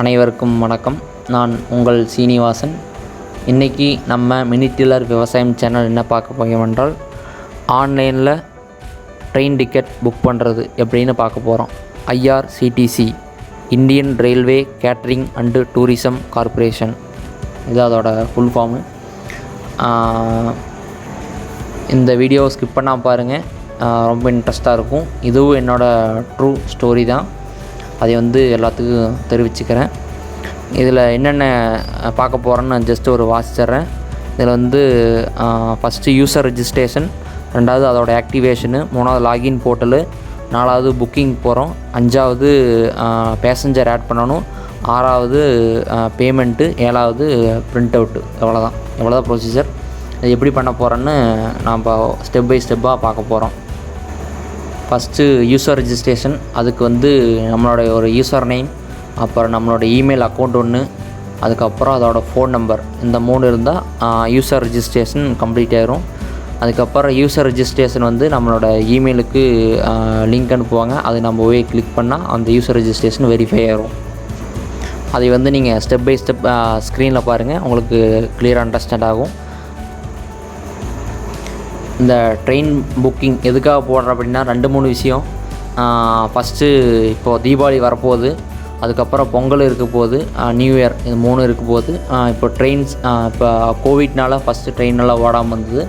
அனைவருக்கும் வணக்கம். நான் உங்கள் சீனிவாசன். இன்றைக்கி நம்ம மினி டில்லர் விவசாயம் சேனல் என்ன பார்க்க போகிறோம் என்றால் ஆன்லைனில் ட்ரெயின் டிக்கெட் புக் பண்ணுறது எப்படின்னு பார்க்க போகிறோம் IRCTC Indian railway catering and tourism corporation. இது அதோட ஃபுல் ஃபார்மு இந்த வீடியோ ஸ்கிப் பண்ணால் பாருங்கள் ரொம்ப இன்ட்ரெஸ்ட்டாக இருக்கும். இதுவும் என்னோடய ட்ரூ ஸ்டோரி தான். அதை வந்து எல்லாத்துக்கும் தெரிவிச்சுக்கிறேன். இதில் என்னென்ன பார்க்க போகிறேன்னு நான் ஜஸ்ட் ஒரு வாசிச்சிட்றேன். இதில் வந்து ஃபஸ்ட்டு யூசர் ரெஜிஸ்ட்ரேஷன் ரெண்டாவது அதோட ஆக்டிவேஷனு மூணாவது லாகின் போர்ட்டலு நாலாவது புக்கிங் போகிறோம் அஞ்சாவது பேசஞ்சர் ஆட் பண்ணணும். ஆறாவது பேமெண்ட்டு ஏழாவது பிரிண்ட் அவுட்டு எவ்வளோதான் எவ்வளோதான் ப்ரொசீஜர் அது எப்படி பண்ண போகிறேன்னு நாம் ஸ்டெப் பை ஸ்டெப்பாக பார்க்க போகிறோம் ஃபஸ்ட்டு யூசர் ரெஜிஸ்ட்ரேஷன் அதுக்கு வந்து நம்மளோட ஒரு யூசர் நேம் அப்புறம் நம்மளோட இமெயில் அக்கௌண்ட் ஒன்று அதுக்கப்புறம் அதோட ஃபோன் நம்பர் இந்த மூணு இருந்தால் யூசர் ரெஜிஸ்ட்ரேஷன் கம்ப்ளீட் ஆயிரும். அதுக்கப்புறம் யூசர் ரெஜிஸ்ட்ரேஷன் வந்து நம்மளோட இமெயிலுக்கு லிங்க் அனுப்புவாங்க. அது நம்ம போய் கிளிக் பண்ணால் அந்த யூசர் ரெஜிஸ்ட்ரேஷன் வெரிஃபை ஆயிரும். அதை வந்து நீங்கள் ஸ்டெப் பை ஸ்டெப் ஸ்க்ரீனில் பாருங்கள் உங்களுக்கு கிளியர் அண்டர்ஸ்டாண்ட் ஆகும். இந்த ட்ரெயின் புக்கிங் எதுக்காக போடுறேன் அப்படின்னா ரெண்டு மூணு விஷயம். ஃபஸ்ட்டு இப்போது தீபாவளி வரப்போகுது. அதுக்கப்புறம் பொங்கல் இருக்க போகுது நியூ இயர் இது மூணு இருக்க போகுது இப்போ ட்ரெயின்ஸ் இப்போ கோவிட்னால ஃபஸ்ட்டு ட்ரெயின் எல்லாம் ஓடாமல் இருந்தது.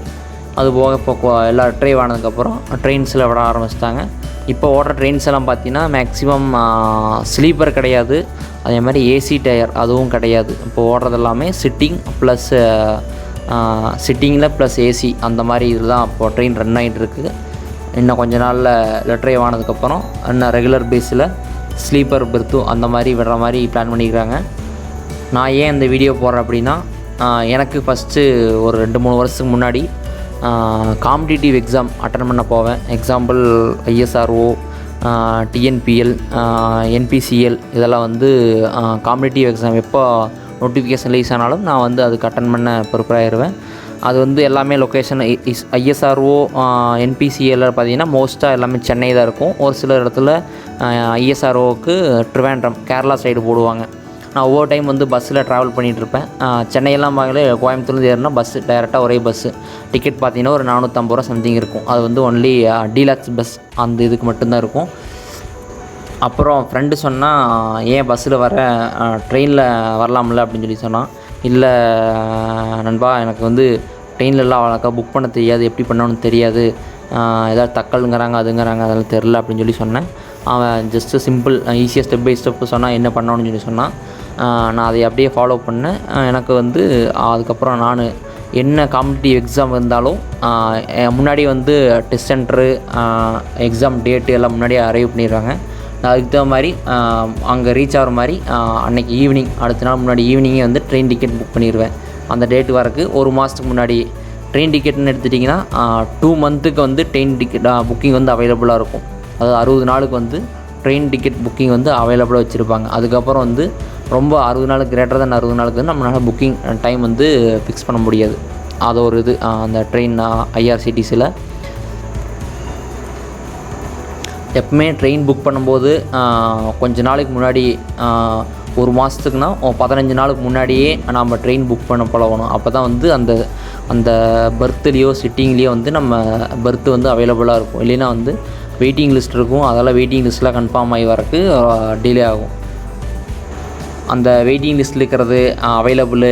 அது போக இப்போ எல்லா ட்ரைவ் ஆனதுக்கப்புறம் ட்ரெயின்ஸில் விட ஆரம்பிச்சிட்டாங்க. இப்போ ஓடுற ட்ரெயின்ஸ் எல்லாம் பார்த்தீங்கன்னா மேக்ஸிமம் ஸ்லீப்பர் கிடையாது. அதே மாதிரி ஏசி டயர் அதுவும் கிடையாது. இப்போ ஓடுறது எல்லாமே சிட்டிங் ப்ளஸ் சிட்டிங்கில் ப்ளஸ் ஏசி அந்த மாதிரி இதில் தான் இப்போ ட்ரெயின் ரன் ஆகிட்டு இருக்குது இன்னும் கொஞ்ச நாளில் லெட்ரைவ் ஆனதுக்கப்புறம் இன்னும் ரெகுலர் பேஸில் ஸ்லீப்பர் பெர்த்தும் அந்த மாதிரி விடுற மாதிரி பிளான் பண்ணிக்கிறாங்க. நான் ஏன் இந்த வீடியோ போடுறேன் அப்படின்னா எனக்கு ஃபஸ்ட்டு ஒரு ரெண்டு மூணு வருஷத்துக்கு முன்னாடி காம்படிட்டிவ் எக்ஸாம் அட்டன் பண்ண போவேன். எக்ஸாம்பிள் ஐஎஸ்ஆர்ஓ டிஎன்பிஎல் என்பிசிஎல் இதெல்லாம் வந்து காம்படிட்டிவ் எக்ஸாம் எப்போ நோட்டிஃபிகேஷன் ரிலீஸ் ஆனாலும் நான் வந்து அதுக்கு அட்டன் பண்ண ப்ரிப்பேர் அது வந்து எல்லாமே லொக்கேஷன் இஸ் ஐஎஸ்ஆர்ஓ என்பிசிஎல்ல பார்த்தீங்கன்னா மோஸ்ட்டாக எல்லாமே சென்னை தான் இருக்கும். ஒரு சில இடத்துல ஐஎஸ்ஆர்ஓவுக்கு ட்ரிவாண்ட்ரம் கேரளா சைடு போடுவாங்க. நான் ஒவ்வொரு டைம் வந்து பஸ்ஸில் ட்ராவல் பண்ணிகிட்ருப்பேன் சென்னையெல்லாம் பார்க்கல கோயம்புத்தூர்லேருந்து ஏறினா பஸ்ஸு டைரெக்டாக ஒரே பஸ்ஸு டிக்கெட் பார்த்தீங்கன்னா ஒரு நானூற்றம்பது ரூபா சம்திங் இருக்கும். அது வந்து ஒன்லி டீலக்ஸ் பஸ் அந்த இதுக்கு மட்டும்தான் இருக்கும். அப்புறம் ஃப்ரெண்டு சொன்னால் ஏன் பஸ்ஸில் வர ட்ரெயினில் வரலாம்ல? அப்படின்னு சொல்லி சொன்னான். இல்லை நண்பா எனக்கு வந்து ட்ரெயின்லலாம் அவ்வளோக்கா புக் பண்ண தெரியாது. எப்படி பண்ணணும்னு தெரியாது. ஏதாவது தக்கல்ங்கிறாங்க அதுங்கிறாங்க அதெல்லாம் தெரில அப்படின்னு சொல்லி சொன்னேன். அவன் ஜஸ்ட்டு சிம்பிள் ஈஸியாக ஸ்டெப் பை ஸ்டெப்பு சொன்னால் என்ன பண்ணணும்னு சொல்லி சொன்னான். நான் அதை அப்படியே ஃபாலோ பண்ணேன். எனக்கு வந்து அதுக்கப்புறம் நான் என்ன காம்படிட்டிவ் எக்ஸாம் இருந்தாலும் முன்னாடி வந்து டெஸ்ட் சென்டரு எக்ஸாம் டேட்டு எல்லாம் முன்னாடியே அரைவ் பண்ணிடுறாங்க. அதுக்கு தகுந்த மாதிரி அங்கே ரீச் ஆகிற மாதிரி அன்றைக்கி அன்னைக்கு ஈவினிங் அடுத்த நாள் முன்னாடி ஈவினிங்கே வந்து ட்ரெயின் டிக்கெட் புக் பண்ணிடுவேன் அந்த டேட்டு வரக்கு ஒரு மாதத்துக்கு முன்னாடி. ட்ரெயின் டிக்கெட்னு எடுத்துட்டிங்கன்னா டூ மந்த்துக்கு வந்து ட்ரெயின் டிக்கெட் புக்கிங் வந்து அவைலபிளாக இருக்கும். அதாவது அறுபது நாளுக்கு வந்து ட்ரெயின் டிக்கெட் புக்கிங் வந்து அவைலபிளாக வச்சுருப்பாங்க. அதுக்கப்புறம் வந்து ரொம்ப அறுபது நாளுக்கு கிரேட்டர் தான் அறுபது நாளுக்கு வந்து நம்மளால் புக்கிங் டைம் வந்து ஃபிக்ஸ் பண்ண முடியாது. அது ஒரு இது அந்த ட்ரெயின் ஐஆர்சிடிசியில் எப்பவுமே ட்ரெயின் புக் பண்ணும்போது கொஞ்ச நாளைக்கு முன்னாடி ஒரு மாதத்துக்குனா பதினஞ்சு நாளுக்கு முன்னாடியே நம்ம ட்ரெயின் புக் பண்ண பழகணும். அப்போ தான் வந்து அந்த அந்த பர்த்துலேயோ சிட்டிங்லேயோ வந்து நம்ம பர்த்து வந்து அவைலபிளாக இருக்கும். இல்லைன்னா வந்து வெயிட்டிங் லிஸ்ட் இருக்கும். அதெல்லாம் வெயிட்டிங் லிஸ்ட்டில் கன்ஃபார்ம் ஆகி வரக்கு டிலே ஆகும். அந்த வெயிட்டிங் லிஸ்ட்டில் இருக்கிறது அவைலபிளு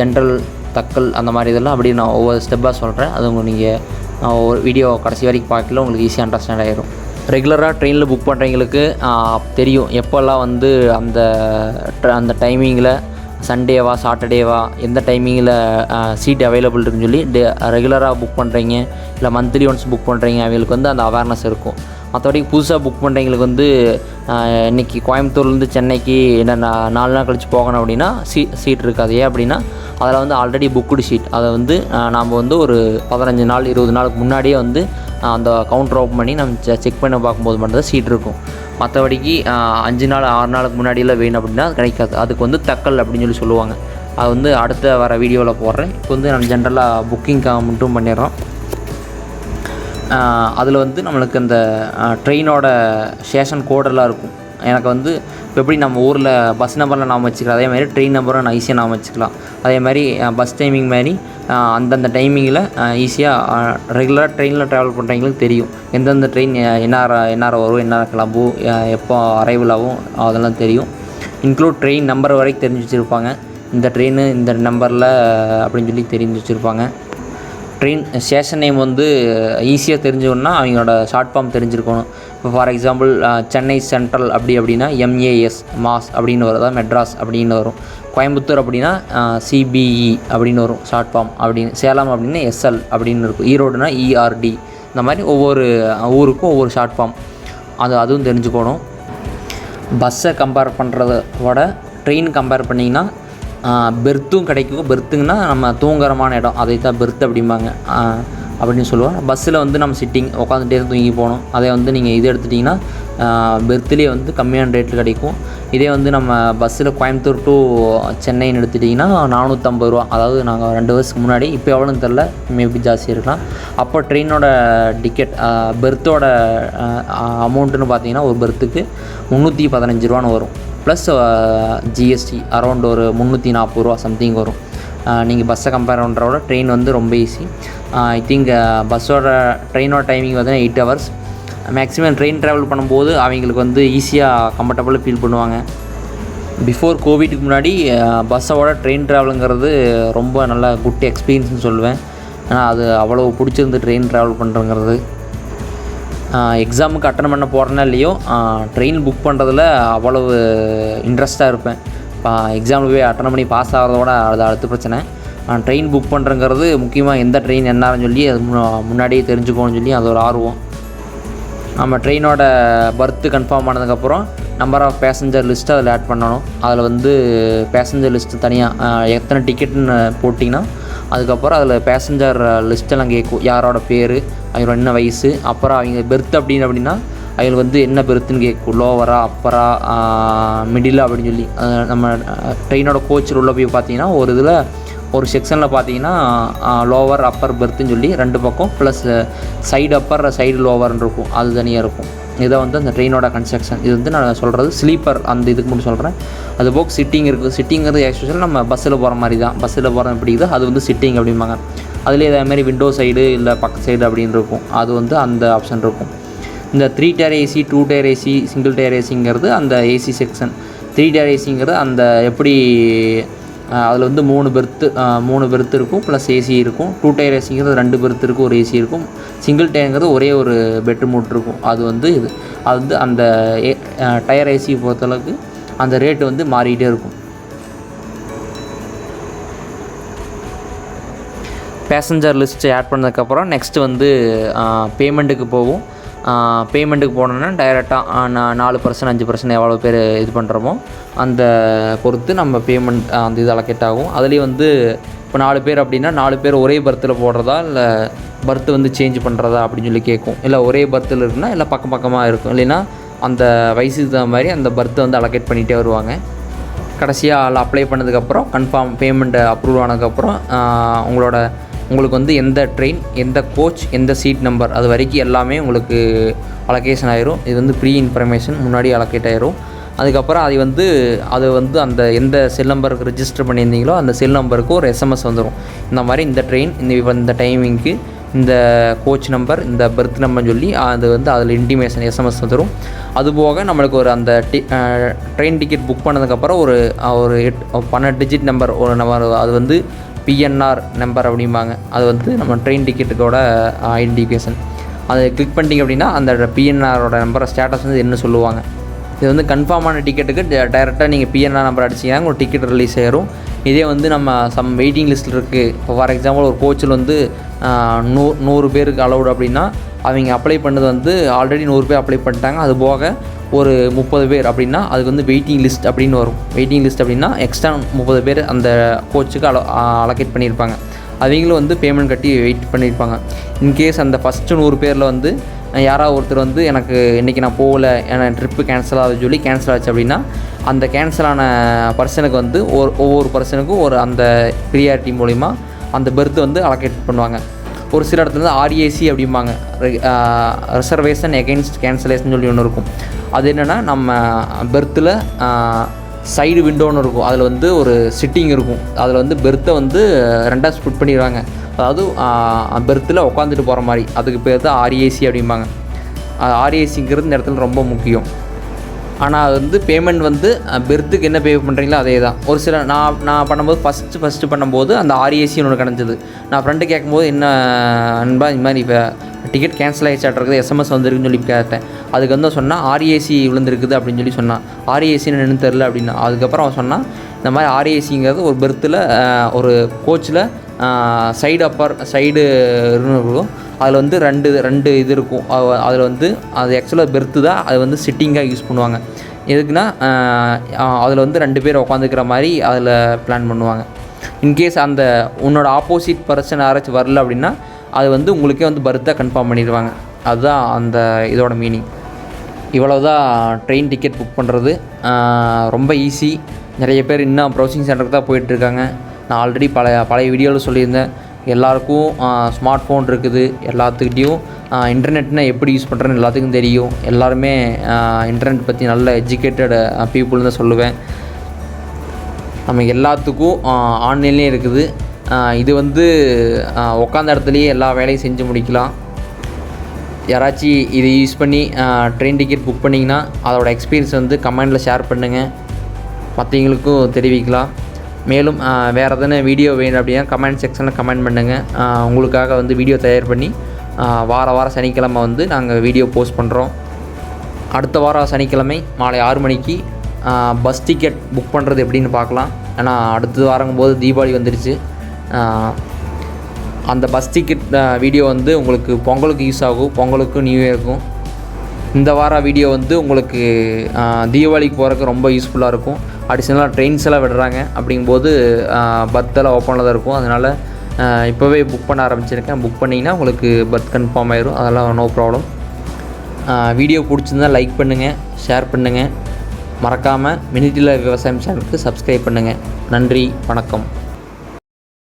ஜென்ரல் தக்கல் அந்த மாதிரி இதெல்லாம் அப்படி நான் ஒவ்வொரு ஸ்டெப்பாக சொல்கிறேன் அது உங்களுக்கு நீங்கள் ஒரு வீடியோ கடைசி வரைக்கும் பார்க்கல உங்களுக்கு ஈஸியாக அண்டர்ஸ்டாண்ட் ஆகிடும் ரெகுலராக ட்ரெயினில் புக் பண்ணுறவங்களுக்கு தெரியும். எப்போல்லாம் வந்து அந்த அந்த டைமிங்கில் சண்டேவா சாட்டர்டேவா எந்த டைமிங்கில் சீட் அவைலபிள் இருக்குன்னு சொல்லி டே ரெகுலராக புக் பண்ணுறீங்க இல்லை மந்த்லி ஒன்ஸ் புக் பண்ணுறீங்க அவங்களுக்கு வந்து அந்த அவேர்னஸ் இருக்கும். மற்றபடி புதுசாக புக் பண்ணுறவங்களுக்கு வந்து இன்றைக்கி இன்னைக்கு கோயம்புத்தூர்லேருந்து சென்னைக்கு என்ன நா- நாலு நாள் கழிச்சு போகணும் அப்படின்னா சீ சீட் இருக்காது. ஏன் அப்படின்னா அதில் வந்து ஆல்ரெடி புக்குடு சீட் அதை வந்து நாம் வந்து ஒரு பதினஞ்சு நாள் இருபது நாளுக்கு முன்னாடியே வந்து அந்த கவுண்டர் ஓப்பன் பண்ணி நம்ம செக் பண்ண பார்க்கும்போது மட்டும்தான் சீட் இருக்கும். மற்றபடிக்கு அஞ்சு நாள் ஆறு நாளுக்கு முன்னாடியெல்லாம் வேணும் அப்படின்னா கிடைக்காது. அதுக்கு வந்து தக்கல் அப்படின்னு சொல்லி சொல்லுவாங்க. அது வந்து அடுத்த வர வீடியோவில் போடுறேன். இப்போ வந்து நம்ம ஜென்ரலாக புக்கிங் மட்டும் பண்ணிடுறோம். அதில் வந்து நம்மளுக்கு அந்த ட்ரெயினோட ஸ்டேஷன் கோடெல்லாம் இருக்கும். எனக்கு வந்து இப்போ எப்படி நம்ம ஊரில் பஸ் நம்பரில் நாம் வச்சுக்கலாம். அதே மாதிரி ட்ரெயின் நம்பரும் நான் ஈஸியாக நாம் வச்சுக்கலாம். அதே மாதிரி பஸ் டைமிங் மாதிரி அந்தந்த டைமிங்கில் ஈஸியாக ரெகுலராக ட்ரெயினில் ட்ராவல் பண்ணுறவங்களுக்கு தெரியும். எந்தெந்த ட்ரெயின் என்ன என்ன வரும் என்ன கிளம்பும் எப்போ அரைவல் ஆகும் அதெல்லாம் தெரியும். இன்க்ளூட் ட்ரெயின் நம்பர் வரைக்கும் தெரிஞ்சு வச்சுருப்பாங்க. இந்த ட்ரெயின் இந்த நம்பரில் அப்படின்னு சொல்லி தெரிஞ்சு வச்சுருப்பாங்க. ட்ரெயின் ஸ்டேஷன் நேம் வந்து uh, ஈஸியாக தெரிஞ்சுக்கணும்னா அவங்களோட ஷார்ட் ஃபார்ம் தெரிஞ்சிருக்கணும். இப்போ ஃபார் எக்ஸாம்பிள் சென்னை சென்ட்ரல் அப்படி அப்படின்னா எம்ஏஎஸ் மாஸ் அப்படின்னு வரும். மெட்ராஸ் அப்படின்னு வரும். கோயம்புத்தூர் அப்படின்னா uh, சிபிஇ அப்படின்னு வரும் ஷார்ட் ஃபார்ம் அப்படின்னு சேலம் அப்படின்னா எஸ்எல் அப்படின்னு இருக்கும். ஈரோடுனா இஆர்டி இந்த மாதிரி ஒவ்வொரு uh, ஊருக்கும் ஒவ்வொரு ஷார்ட் ஃபார்ம் அது அதுவும் தெரிஞ்சுக்கணும். பஸ்ஸை கம்பேர் பண்ணுறத விட ட்ரெயின் கம்பேர் பண்ணிங்கன்னா பெர்த்தும் கிடைக்கும் பெர்த்துங்கன்னா நம்ம தூங்குறமான இடம். அதை தான் பெர்த் அப்படிம்பாங்க அப்படின்னு சொல்லுவோம் பஸ்ஸில் வந்து நம்ம சிட்டிங் உட்காந்துட்டே தூங்கி போகணும். அதே வந்து நீங்கள் இது எடுத்துட்டிங்கன்னா பெர்த்துலேயே வந்து கம்மியான ரேட்டில் கிடைக்கும். இதே வந்து நம்ம பஸ்ஸில் கோயம்புத்தூர் டு சென்னைன்னு எடுத்துட்டிங்கன்னா நானூற்றம்பது ரூபா. அதாவது நாங்கள் ரெண்டு வருஷத்துக்கு முன்னாடி இப்போ எவ்வளோன்னு தெரில மேபி ஜாஸ்தி இருக்கலாம். அப்போ ட்ரெயினோட டிக்கெட் பெர்த்தோட அமௌண்ட்டுன்னு பார்த்தீங்கன்னா ஒரு பெர்த்துக்கு முந்நூற்றி பதினஞ்சு ரூபான்னு வரும். ப்ளஸ் ஜிஎஸ்டி அரௌண்ட் ஒரு முந்நூற்றி நாற்பது ரூபா சம்திங் வரும். நீங்கள் பஸ்ஸை கம்பேர் பண்ணுறோட ட்ரெயின் வந்து ரொம்ப ஈஸி ஐ திங்க் பஸ்ஸோட ட்ரெயினோட டைமிங் பார்த்தீங்கன்னா eight hours maximum train travel பண்ணும்போது அவங்களுக்கு வந்து ஈஸியாக கம்ஃபர்டபுளாக ஃபீல் பண்ணுவாங்க. பிஃபோர் கோவிட்டுக்கு முன்னாடி பஸ்ஸோட ட்ரெயின் ட்ராவலுங்கிறது ரொம்ப நல்ல குட் எக்ஸ்பீரியன்ஸ்னு சொல்லுவேன். ஏன்னா அது அவ்வளோ பிடிச்சிருந்து ட்ரெயின் ட்ராவல் பண்ணுறங்கிறது எக்ஸாமுக்கு அட்டன் பண்ண போகிறேன்னா இல்லையோ ட்ரெயின் புக் பண்ணுறதுல அவ்வளவு இன்ட்ரெஸ்ட்டாக இருப்பேன். இப்போ எக்ஸாமில் போய் அட்டன் பண்ணி பாஸ் ஆகிறதோட அது அடுத்த பிரச்சனை. ட்ரெயின் புக் பண்ணுறங்கிறது முக்கியமாக எந்த ட்ரெயின் என்னன்னு சொல்லி அது முன்னாடியே தெரிஞ்சுக்கணும்னு சொல்லி அது ஒரு ஆர்வம். நம்ம ட்ரெயினோட பர்த்து கன்ஃபார்ம் ஆனதுக்கப்புறம் நம்பர் ஆஃப் பேசஞ்சர் லிஸ்ட்டு அதில் ஆட் பண்ணணும். அதில் வந்து பேசஞ்சர் லிஸ்ட்டு தனியாக எத்தனை டிக்கெட்டுன்னு போட்டிங்கன்னா அதுக்கப்புறம் அதில் பேசஞ்சர் லிஸ்ட்டெல்லாம் கேட்கும். யாரோட பேர் அவங்களோட என்ன வயசு அப்புறம் அவங்க பெர்த் அப்படின்னு அப்படின்னா அவங்களுக்கு வந்து என்ன பெர்த்துன்னு கேட்கும். லோவரா அப்பரா மிடில் அப்படின்னு சொல்லி. நம்ம ட்ரெயினோட கோச்சில் உள்ள போய் பார்த்தீங்கன்னா ஒரு இதில் ஒரு செக்ஷனில் பார்த்தீங்கன்னா லோவர் அப்பர் பெர்த்துன்னு சொல்லி ரெண்டு பக்கம் ப்ளஸ் சைடு அப்பர் சைடு லோவர்னு இருக்கும். அது தனியாக இருக்கும். இதை வந்து அந்த ட்ரெயினோட கன்ஸ்ட்ரக்ஷன் இது வந்து நான் சொல்கிறது ஸ்லீப்பர் அந்த இதுக்கு மட்டும் சொல்கிறேன் அது போக சிட்டிங் இருக்குது. சிட்டிங்கிறது ஆக்சுவலாக நம்ம பஸ்ஸில் போகிற மாதிரி தான். பஸ்ஸில் போகிற எப்படி இது அது வந்து சிட்டிங் அப்படிம்பாங்க. அதுலேயே இதே மாதிரி விண்டோ சைடு இல்லை பக்க சைடு அப்படின்னு இருக்கும். அது வந்து அந்த ஆப்ஷன் இருக்கும். இந்த three tier AC two tier AC single tier ஏசிங்கிறது அந்த ஏசி செக்ஷன் த்ரீ டயர் ஏசிங்கிறது அந்த எப்படி அதில் வந்து மூணு பெர்த்து மூணு பெர்த் இருக்கும் ப்ளஸ் ஏசி இருக்கும். டூ டயர் ஏசிங்கிறது ரெண்டு பெர்த்து இருக்கும் ஒரு ஏசி இருக்கும். சிங்கிள் டயருங்கிறது ஒரே ஒரு பெட்ரூம் இருக்கும். அது வந்து இது. அது வந்து அந்த டயர் ஏசி பொறுத்தளவுக்கு அந்த ரேட்டு வந்து மாறிக்கிட்டே இருக்கும். பேசஞ்சர் லிஸ்ட்டு ஆட் பண்ணதுக்கப்புறம் நெக்ஸ்ட்டு வந்து பேமெண்ட்டுக்கு போகும். பேமெண்ட்டுக்கு போனோன்னா டைரெக்டாக நாலு பர்சன்ட் அஞ்சு பர்சன்ட் எவ்வளோ பேர் இது பண்ணுறோமோ அந்த பொறுத்து நம்ம பேமெண்ட் அந்த இது அலக்கெட் ஆகும். அதுலேயும் வந்து இப்போ நாலு பேர் அப்படின்னா நாலு பேர் ஒரே பர்த்தில் போடுறதா இல்லை பர்த் வந்து சேஞ்ச் பண்ணுறதா அப்படின்னு சொல்லி கேட்கும். இல்லை ஒரே பர்த்தில் இருக்குன்னா இல்லை பக்கம் பக்கமாக இருக்கும். இல்லைன்னா அந்த வயசுக்கு தகுந்த மாதிரி அந்த பர்த்தை வந்து அலோகேட் பண்ணிகிட்டே வருவாங்க. கடைசியாக அதில் அப்ளை பண்ணதுக்கப்புறம் கன்ஃபார்ம் பேமெண்ட் அப்ரூவ் ஆனதுக்கப்புறம் உங்களோட உங்களுக்கு வந்து எந்த ட்ரெயின் எந்த கோச் எந்த சீட் நம்பர் அது வரைக்கும் எல்லாமே உங்களுக்கு அலோகேஷன் ஆயிரும். இது வந்து ப்ரீ இன்ஃபர்மேஷன் முன்னாடி அலொகேட் ஆயிரும். அதுக்கப்புறம் அது வந்து அது வந்து அந்த எந்த செல் நம்பருக்கு ரிஜிஸ்டர் பண்ணியிருந்தீங்களோ அந்த செல் நம்பருக்கு ஒரு எஸ்எம்எஸ் வந்துடும் இந்த மாதிரி இந்த ட்ரெயின் இந்த இந்த டைமிங்க்கு இந்த கோச் நம்பர் இந்த பெர்த் நம்பர்னு சொல்லி அது வந்து அதில் இன்டிமேஷன் எஸ்எம்எஸ் வந்துடும் அதுபோக நம்மளுக்கு ஒரு அந்த டி ட்ரெயின் டிக்கெட் புக் பண்ணதுக்கப்புறம் ஒரு ஒரு எட் பன்னெண்டு டிஜிட் நம்பர் ஒரு நம்பர் அது வந்து பிஎன்ஆர் நம்பர் அப்படிம்பாங்க. அது வந்து நம்ம ட்ரெயின் டிக்கெட்டுக்கோட ஐடென்டிஃபிகேஷன் அதை கிளிக் பண்ணிட்டீங்க அப்படின்னா அந்த பிஎன்ஆரோட நம்பரை ஸ்டேட்டஸ் வந்து என்ன சொல்லுவாங்க. இது வந்து கன்ஃபார்மான டிக்கெட்டுக்கு டைரெக்டாக நீங்கள் பிஎன்ஆர் நம்பர் அடிச்சிங்கன்னா ஒரு டிக்கெட் ரிலீஸ் ஆயிரும். இதே வந்து நம்ம சம் வெயிட்டிங் லிஸ்ட்டில் இருக்குது இப்போ ஃபார் எக்ஸாம்பிள் ஒரு கோச்சில் வந்து நூ நூறு பேருக்கு அலௌடு அப்படின்னா அவங்க அப்ளை பண்ணது வந்து ஆல்ரெடி நூறு பேர் அப்ளை பண்ணிட்டாங்க. அது போக ஒரு முப்பது பேர் அப்படின்னா அதுக்கு வந்து வெயிட்டிங் லிஸ்ட் அப்படின்னு வரும். வெயிட்டிங் லிஸ்ட் அப்படின்னா எக்ஸ்ட்ரா முப்பது பேர் அந்த கோச்சுக்கு அலோ அலோகேட் பண்ணியிருப்பாங்க. அவங்களும் வந்து பேமெண்ட் கட்டி வெயிட் பண்ணியிருப்பாங்க. இன்கேஸ் அந்த ஃபஸ்ட்டு நூறு பேரில் வந்து யாராவது ஒருத்தர் வந்து எனக்கு இன்றைக்கி நான் போகல எனக்கு ட்ரிப்பு கேன்சல் ஆகுது சொல்லி கேன்சல் ஆச்சு அப்படின்னா அந்த கேன்சல் ஆன பர்சனுக்கு வந்து ஒரு ஒவ்வொரு பர்சனுக்கும் ஒரு அந்த ப்ரியாரிட்டி மூலிமா அந்த பெர்த் வந்து அலோகேட் பண்ணுவாங்க. ஒரு சில இடத்துல வந்து ஆர்ஏசி அப்படிம்பாங்க. ரிசர்வேஷன் எகெயின்ஸ்ட் கேன்சலேஷன் சொல்லி ஒன்று இருக்கும். அது என்னென்னா நம்ம பெர்த்தில் சைடு விண்டோன்னு இருக்கும். அதில் வந்து ஒரு சிட்டிங் இருக்கும். அதில் வந்து பெர்த்தை வந்து ரெண்டாக ஸ்ப்ளிட் பண்ணிடுவாங்க. அதாவது பெர்த்தில் உட்காந்துட்டு போகிற மாதிரி. அதுக்கு பேர் தான் ஆர்ஏசி அப்படிம்பாங்க. ஆர்ஏசிங்கிறது இந்த இடத்துல ரொம்ப முக்கியம். ஆனால் அது வந்து பேமெண்ட் வந்து பெர்த்துக்கு என்ன பே பண்ணுறீங்களோ அதே தான். ஒரு சில நான் நான் பண்ணும்போது ஃபஸ்ட்டு ஃபஸ்ட்டு பண்ணும்போது அந்த ஆர்ஏசின்னு ஒன்று கிடச்சிது நான் ஃப்ரெண்டு கேட்கும்போது என்ன அன்பா இந்த மாதிரி இப்போ டிக்கெட் கேன்சல் ஆகிடுச்சாட்ருக்குது எஸ்எம்எஸ் வந்திருக்குன்னு சொல்லி கேட்டேன். அதுக்கு வந்து சொன்னால் ஆர்ஏசி விழுந்திருக்குது அப்படின்னு சொல்லி சொன்னான். ஆர்ஏசின்னு என்னன்னு தெரில அப்படின்னா அதுக்கப்புறம் அவன் சொன்னான் இந்த மாதிரி ஆர்ஏசிங்கிறது ஒரு பெர்த்தில் ஒரு கோச்சில் சைடு அப்பர் சைடு இருக்கும். அதில் வந்து ரெண்டு ரெண்டு இது இருக்கும். அதில் வந்து அது ஆக்சுவலாக பெர்த்து தான் அது வந்து சிட்டிங்காக யூஸ் பண்ணுவாங்க. எதுக்குன்னா அதில் வந்து ரெண்டு பேர் உட்காந்துக்கிற மாதிரி அதில் பிளான் பண்ணுவாங்க. இன்கேஸ் அந்த உன்னோட ஆப்போசிட் பர்சன் யாராச்சும் வரல அப்படின்னா அது வந்து உங்களுக்கே வந்து பர்த்தாக கன்ஃபார்ம் பண்ணிடுவாங்க. அதுதான் அந்த இதோட மீனிங் இவ்வளோ தான் ட்ரெயின் டிக்கெட் புக் பண்ணுறது ரொம்ப ஈஸி நிறைய பேர் இன்னும் ப்ரௌசிங் சென்டருக்கு தான் போயிட்டுருக்காங்க. நான் ஆல்ரெடி பழைய பழைய வீடியோவில் சொல்லியிருந்தேன். எல்லாருக்கும் ஸ்மார்ட் ஃபோன் இருக்குது. எல்லாத்துக்கிட்டேயும் இன்டர்நெட்னா எப்படி யூஸ் பண்ணுறேன்னு எல்லாத்துக்கும் தெரியும். எல்லாருமே இன்டர்நெட் பற்றி நல்ல எஜுகேட்டட் பீப்புள்னு தான் சொல்லுவேன். நம்ம எல்லாத்துக்கும் ஆன்லைன்லேயே இருக்குது. இது வந்து உட்காந்த இடத்துலையே எல்லா வேலையும் செஞ்சு முடிக்கலாம். யாராச்சும் இதை யூஸ் பண்ணி ட்ரெயின் டிக்கெட் புக் பண்ணிங்கன்னா அதோட எக்ஸ்பீரியன்ஸ் வந்து கமெண்டில் ஷேர் பண்ணுங்கள் மற்றவங்களுக்கும் தெரிவிக்கலாம். மேலும் வேறு எதனா வீடியோ வேணும் அப்படின்னா கமெண்ட் செக்ஷனில் கமெண்ட் பண்ணுங்கள் உங்களுக்காக வந்து வீடியோ தயார் பண்ணி வார வாரம் சனிக்கிழமை வந்து நாங்கள் வீடியோ போஸ்ட் பண்ணுறோம் அடுத்த வாரம் சனிக்கிழமை மாலை ஆறு மணிக்கு பஸ் டிக்கெட் புக் பண்ணுறது எப்படின்னு பார்க்கலாம். ஏன்னா அடுத்த வாரங்கும்போது தீபாவளி வந்துடுச்சு அந்த பஸ் டிக்கெட் வீடியோ வந்து உங்களுக்கு பொங்கலுக்கு யூஸ் ஆகும் பொங்கலுக்கும் நியூ இயருக்கும் இந்த வார வீடியோ வந்து உங்களுக்கு தீபாவளிக்கு போகிறதுக்கு ரொம்ப யூஸ்ஃபுல்லாக இருக்கும். அடிஷ்னலாக ட்ரெயின்ஸ் எல்லாம் விடுறாங்க. அப்படிங்கும்போது பர்த்தெல்லாம் ஓப்பனில் தான் இருக்கும். அதனால் இப்போவே புக் பண்ண ஆரம்பிச்சிருக்கேன். புக் பண்ணிங்கன்னா உங்களுக்கு பர்த் கன்ஃபார்ம் ஆயிரும். அதெல்லாம் நோ ப்ராப்ளம் வீடியோ பிடிச்சிருந்தால் லைக் பண்ணுங்கள் ஷேர் பண்ணுங்கள் மறக்காமல் மினிட்டில் விவசாயம் சேனலுக்கு சப்ஸ்கிரைப் பண்ணுங்கள் நன்றி வணக்கம்.